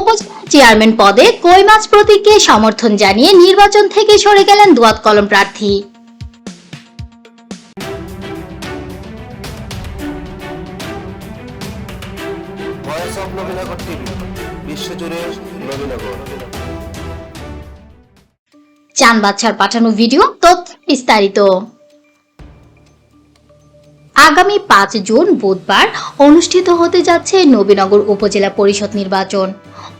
উপজেলা চেয়ারম্যান পদে কই মাছ প্রতীককে সমর্থন জানিয়ে নির্বাচন থেকে সরে গেলেন দুয়াত কলম প্রার্থী। বিশ্বজুড়ে চান বাচ্চার পাঠানো ভিডিও তথ্য বিস্তারিত। আগামী পাঁচ জুন বুধবার অনুষ্ঠিত হতে যাচ্ছে নবীনগর উপজেলা পরিষদ নির্বাচন।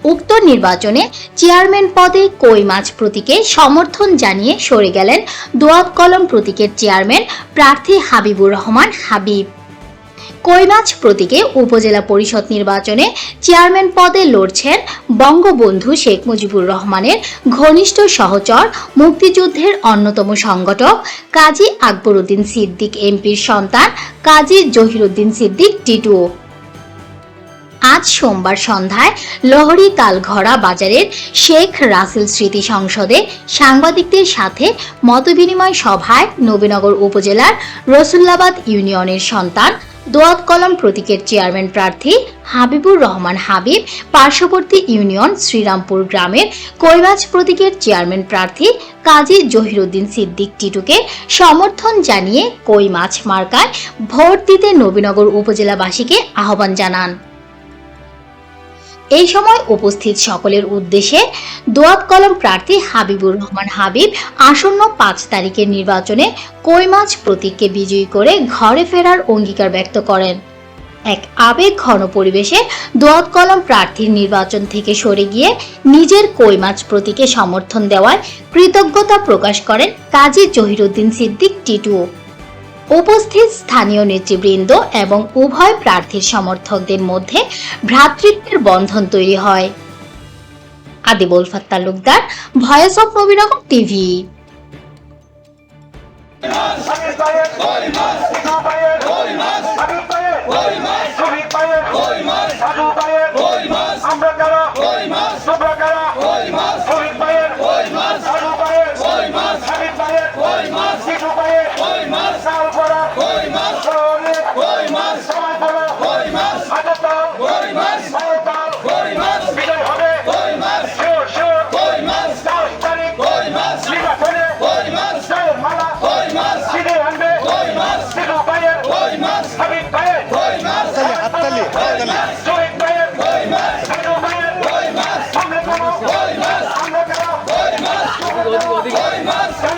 উক্ত নির্বাচনে চেয়ারম্যান পদে কই মাছ প্রতীকে সমর্থন জানিয়ে সরে গেলেন দোয়াত কলম প্রতীকের চেয়ারম্যান প্রার্থী হাবিবুর রহমান হাবিব। কৈমাছ প্রতীকে উপজেলা পরিষদ নির্বাচনে চেয়ারম্যান পদে লড়ছেন বঙ্গবন্ধু শেখ মুজিবুর রহমানের ঘনিষ্ঠ সহচর মুক্তিযুদ্ধের অন্যতম সংগঠক কাজী আকবরউদ্দিন সিদ্দিক এমপির সন্তান কাজী জহিরুদ্দিন সিদ্দিক টিটু। আজ সোমবার সন্ধ্যায় লহরি কালঘরা বাজারের শেখ রাসেল স্মৃতি সংসদে সাংবাদিকদের সাথে মতবিনিময় সভায় নবীনগর উপজেলার রসুল্লাবাদ ইউনিয়নের সন্তান দোয়াত কলম প্রতীকের চেয়ারম্যান প্রার্থী হাবিবুর রহমান হাবিব, পার্শ্ববর্তী ইউনিয়ন শ্রীরামপুর গ্রামের কৈমাছ প্রতীকের চেয়ারম্যান প্রার্থী কাজী জহিরুদ্দিন সিদ্দিক টিটুকে সমর্থন জানিয়ে কই মাছ মার্কায় ভোট দিতে নবীনগর উপজেলাবাসীকে আহ্বান জানান। এই সময় উপস্থিত সকলের উদ্দেশ্যে দোয়াত কলম প্রার্থী হাবিবুর রহমান হাবিব আসন্ন পাঁচ তারিখের নির্বাচনে কই মাছ প্রতীককে বিজয়ী করে ঘরে ফেরার অঙ্গীকার ব্যক্ত করেন। এক আবেগ ঘন পরিবেশে দোয়াত কলম প্রার্থীর নির্বাচন থেকে সরে গিয়ে নিজের কই মাছ প্রতীকে সমর্থন দেওয়ায় কৃতজ্ঞতা প্রকাশ করেন কাজী জহিরুদ্দিন সিদ্দিক টিটু উপস্থিত স্থানীয় নেতৃবৃন্দ এবং উভয় প্রার্থীর সমর্থকদের মধ্যে ভ্রাতৃত্বের বন্ধন তৈরি হয় Adibul Fat Talukdar voice of Nabinagar TV ওদিকে ওদিকে